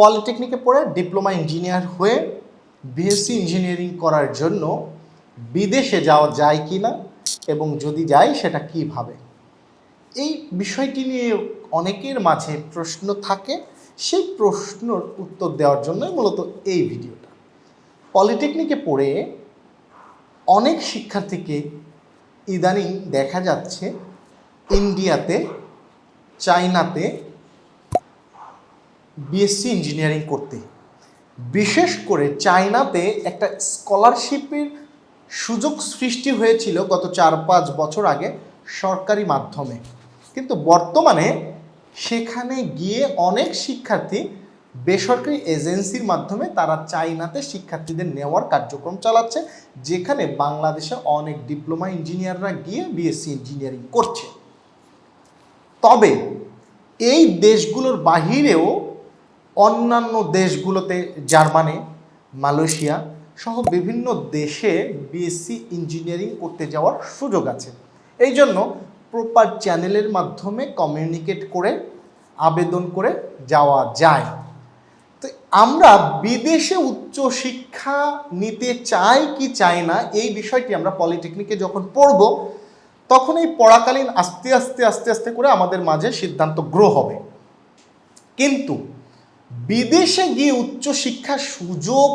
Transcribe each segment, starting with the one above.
পলিটেকনিকে পড়ে diploma engineer হয়ে BSc engineering করার জন্য বিদেশে যাওয়া যায় কি না এবং যদি যায়, সেটা কীভাবে এই বিষয়টি নিয়ে অনেকের মাঝে প্রশ্ন থাকে। সেই প্রশ্নর উত্তর দেওয়ার জন্যই মূলত এই ভিডিওটা। পলিটেকনিকে পড়ে অনেক শিক্ষার্থীকে ইদানিং দেখা যাচ্ছে, ইন্ডিয়াতে চায়নাতে বিএসসি ইঞ্জিনিয়ারিং করতে। বিশেষ করে চায়নাতে একটা স্কলারশিপের সুযোগ সৃষ্টি হয়েছিল গত চার পাঁচ বছর আগে সরকারি মাধ্যমে। কিন্তু বর্তমানে সেখানে গিয়ে অনেক শিক্ষার্থী বেসরকারি এজেন্সির মাধ্যমে তারা চাইনাতে শিক্ষার্থীদের নেওয়ার কার্যক্রম চালাচ্ছে, যেখানে বাংলাদেশে অনেক ডিপ্লোমা ইঞ্জিনিয়াররা গিয়ে বিএসসি ইঞ্জিনিয়ারিং করছে। তবে এই দেশগুলোর বাহিরেও অন্যান্য দেশগুলোতে, জার্মানি, মালয়েশিয়া সহ বিভিন্ন দেশে বিএসসি ইঞ্জিনিয়ারিং করতে যাওয়ার সুযোগ আছে। এই জন্য প্রপার চ্যানেলের মাধ্যমে কমিউনিকেট করে, আবেদন করে যাওয়া যায়। তো আমরা বিদেশে উচ্চ শিক্ষা নিতে চাই কি চাই না, এই বিষয়টি আমরা পলিটেকনিকে যখন পড়ব, তখন এই পড়াকালীন আস্তে আস্তে আস্তে আস্তে করে আমাদের মাঝে সিদ্ধান্ত গ্রো হবে। কিন্তু বিদেশে গিয়ে উচ্চ শিক্ষার সুযোগ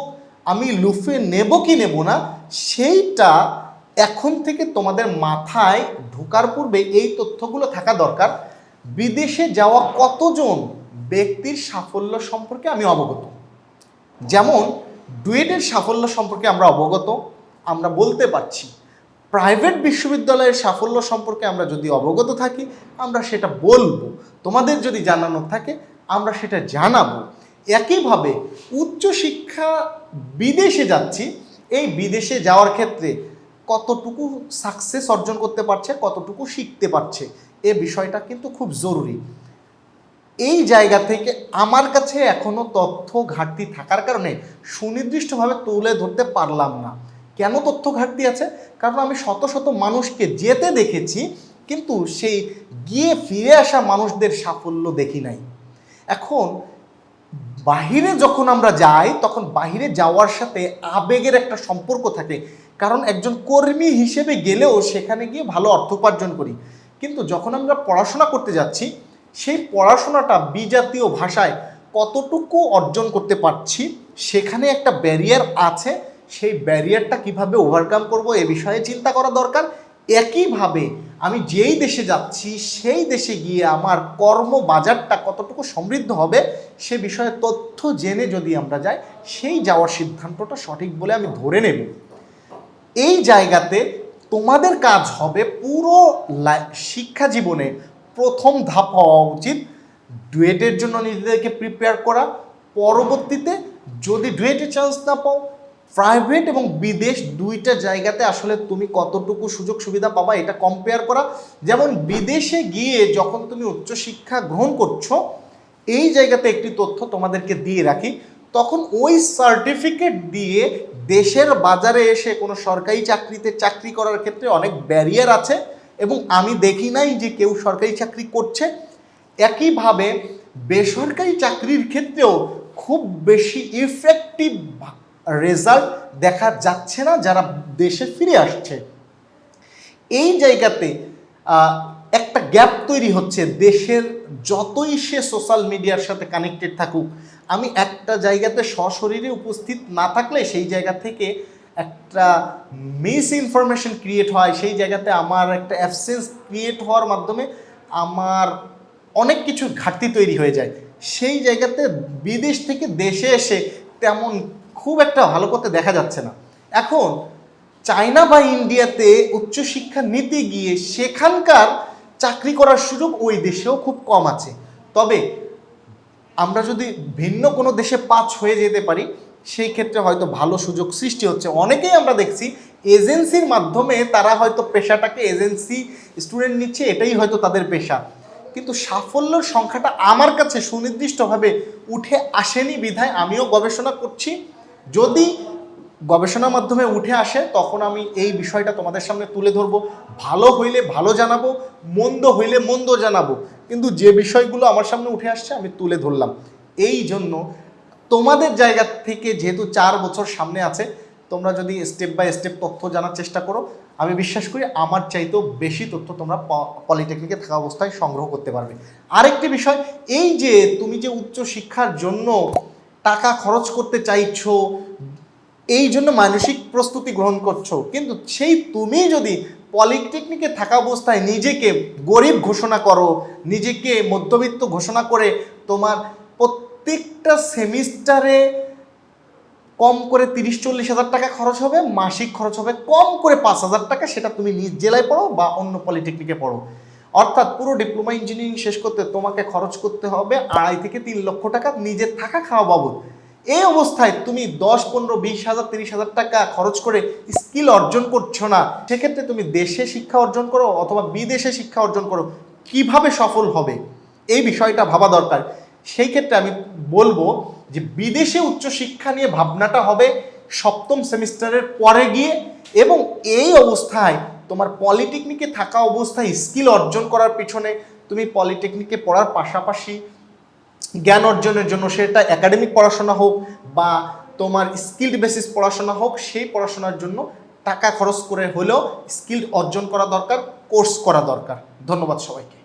আমি লুফে নেব কি নেব না, সেইটা এখন থেকে তোমাদের মাথায় ঢোকার পূর্বে এই তথ্যগুলো থাকা দরকার। বিদেশে যাওয়া কতজন ব্যক্তির সাফল্য সম্পর্কে আমি অবগত? যেমন, ডুয়েটের সাফল্য সম্পর্কে আমরা অবগত, আমরা বলতে পারছি, প্রাইভেট বিশ্ববিদ্যালয়ের সাফল্য সম্পর্কে আমরা যদি অবগত থাকি, আমরা সেটা বলব। তোমাদের যদি জানানো থাকে আমরা সেটা জানাব। একইভাবে উচ্চশিক্ষা বিদেশে যাচ্ছি, এই বিদেশে যাওয়ার ক্ষেত্রে কতটুকু সাকসেস অর্জন করতে পারছে, কতটুকু শিখতে পারছে, এ বিষয়টা কিন্তু খুব জরুরি। এই জায়গা থেকে আমার কাছে এখনও তথ্য ঘাটতি থাকার কারণে সুনির্দিষ্টভাবে তুলে ধরতে পারলাম না। কেন তথ্য ঘাটতি আছে? কারণ আমি শত শত মানুষকে যেতে দেখেছি, কিন্তু সেই গিয়ে ফিরে আসা মানুষদের সাফল্য দেখি নাই। এখন বাহিরে যখন আমরা যাই, তখন বাহিরে যাওয়ার সাথে আবেগের একটা সম্পর্ক থাকে। কারণ একজন কর্মী হিসেবে গেলেও সেখানে গিয়ে ভালো অর্থ উপার্জন করি। কিন্তু যখন আমরা পড়াশোনা করতে যাচ্ছি, সেই পড়াশোনাটা বিজাতীয় ভাষায় কতটুকু অর্জন করতে পারছি, সেখানে একটা ব্যারিয়ার আছে। সেই ব্যারিয়ারটা কীভাবে ওভারকাম করব এ বিষয়ে চিন্তা করা দরকার। একইভাবে আমি যেই দেশে যাচ্ছি, সেই দেশে গিয়ে আমার কর্ম বাজারটা কতটুকু সমৃদ্ধ হবে, সে বিষয়ে তথ্য জেনে যদি আমরা যাই, সেই যাওয়ার সিদ্ধান্তটা সঠিক বলে আমি ধরে নেব। এই জায়গাতে তোমাদের কাজ হবে পুরো শিক্ষা জীবনে প্রথম ধাপ হওয়া উচিত। ডুয়েটের জন্য নিজেদেরকে প্রিপেয়ার করা। পরবর্তীতে যদি ডুয়েটে চান্স না পাও প্রাইভেট এবং বিদেশ দুইটা জায়গাতে আসলে তুমি কতটুকু সুযোগ সুবিধা পাবা এটা কম্পেয়ার করা। যেমন বিদেশে গিয়ে যখন তুমি উচ্চশিক্ষা গ্রহণ করছ, এই জায়গাতে একটি তথ্য তোমাদেরকে দিয়ে রাখি, তখন ওই সার্টিফিকেট দিয়ে দেশের বাজারে এসে কোনো সরকারি চাকরিতে চাকরি করার ক্ষেত্রে অনেক ব্যারিয়ার আছে এবং আমি দেখি নাই যে কেউ সরকারি চাকরি করছে। একইভাবে বেসরকারি চাকরির ক্ষেত্রেও খুব বেশি ইফেক্টিভ রেজাল্ট দেখা যাচ্ছে না, যারা দেশে ফিরে আসছে। এই জায়গাতে একটা গ্যাপ তৈরি হচ্ছে দেশের যতই সে সোশ্যাল মিডিয়ার সাথে কানেক্টেড থাকুক। আমি একটা জায়গাতে সশরীরে উপস্থিত না থাকলে সেই জায়গা থেকে একটা মিস ইনফরমেশন ক্রিয়েট হয়। সেই জায়গাতে আমার একটা অ্যাবসেন্স ক্রিয়েট হওয়ার মাধ্যমে আমার অনেক কিছু ঘাটতি তৈরি হয়ে যায়। সেই জায়গাতে বিদেশ থেকে দেশে এসে তেমন খুব একটা ভালো করতে দেখা যাচ্ছে না। এখন চায়না বা ইন্ডিয়াতে উচ্চশিক্ষা নিতে গিয়ে সেখানকার চাকরি করার সুযোগ ওই দেশেও খুব কম আছে। তবে আমরা যদি ভিন্ন কোনো দেশে পাঁচ হয়ে যেতে পারি, সেই ক্ষেত্রে হয়তো ভালো সুযোগ সৃষ্টি হচ্ছে। অনেকেই আমরা দেখছি এজেন্সির মাধ্যমে তারা হয়তো পেশাটাকে এজেন্সি স্টুডেন্ট নিচ্ছে, এটাই হয়তো তাদের পেশা। কিন্তু সাফল্যের সংখ্যাটা আমার কাছে সুনির্দিষ্টভাবে উঠে আসেনি বিধায় আমিও গবেষণা করছি। যদি গবেষণার মাধ্যমে উঠে আসে, তখন আমি এই বিষয়টা তোমাদের সামনে তুলে ধরবো। ভালো হইলে ভালো জানাব, মন্দ হইলে মন্দ জানাব। কিন্তু যে বিষয়গুলো আমার সামনে উঠে আসছে, আমি তুলে ধরলাম। এই জন্য তোমাদের জায়গা থেকে যেহেতু চার বছর সামনে আছে, তোমরা যদি স্টেপ বাই স্টেপ তথ্য জানার চেষ্টা করো, আমি বিশ্বাস করি আমার চাইতেও বেশি তথ্য তোমরা পলিটেকনিকে থাকা অবস্থায় সংগ্রহ করতে পারবে। আরেকটি বিষয়, এই যে তুমি যে উচ্চ শিক্ষার জন্য টাকা খরচ করতে চাইছো, এই জন্য মানসিক প্রস্তুতি গ্রহণ করছ। কিন্তু সেই তুমি যদি পলিটেকনিকে থাকা অবস্থায় নিজেকে গরিব ঘোষণা করো, নিজেকে মধ্যবিত্ত ঘোষণা করে তোমার প্রত্যেকটা সেমিস্টারে কম করে তিরিশ চল্লিশ হাজার টাকা খরচ হবে, মাসিক খরচ হবে, কম করে পাঁচ হাজার টাকা সেটা তুমি নিজ জেলায় পড়ো বা অন্য পলিটেকনিকে পড়ো। অর্থাৎ পুরো ডিপ্লোমা ইঞ্জিনিয়ারিং শেষ করতে তোমাকে খরচ করতে হবে আড়াই থেকে তিন লক্ষ টাকা নিজের থাকা খাওয়া বাবদ। এই অবস্থায় তুমি দশ, পনেরো, বিশ হাজার, তিরিশ হাজার টাকা খরচ করে স্কিল অর্জন করছ না, সেক্ষেত্রে তুমি দেশে শিক্ষা অর্জন করো অথবা বিদেশে শিক্ষা অর্জন করো, কীভাবে সফল হবে? এই বিষয়টা ভাবা দরকার। সেই ক্ষেত্রে আমি বলব যে বিদেশে উচ্চশিক্ষা নিয়ে ভাবনাটা হবে সপ্তম সেমিস্টারের পরে গিয়ে এবং এই অবস্থায় তোমার পলিটেকনিকে থাকা অবস্থায় স্কিল অর্জন করার পিছনে তুমি পলিটেকনিকে পড়ার পাশাপাশি জ্ঞান অর্জনের জন্য, সেটা একাডেমিক পড়াশোনা হোক বা তোমার স্কিল্ড বেসিস পড়াশোনা হোক, সেই পড়াশোনার জন্য টাকা খরচ করে হলেও স্কিল অর্জন করা দরকার কোর্স করা দরকার। ধন্যবাদ সবাইকে।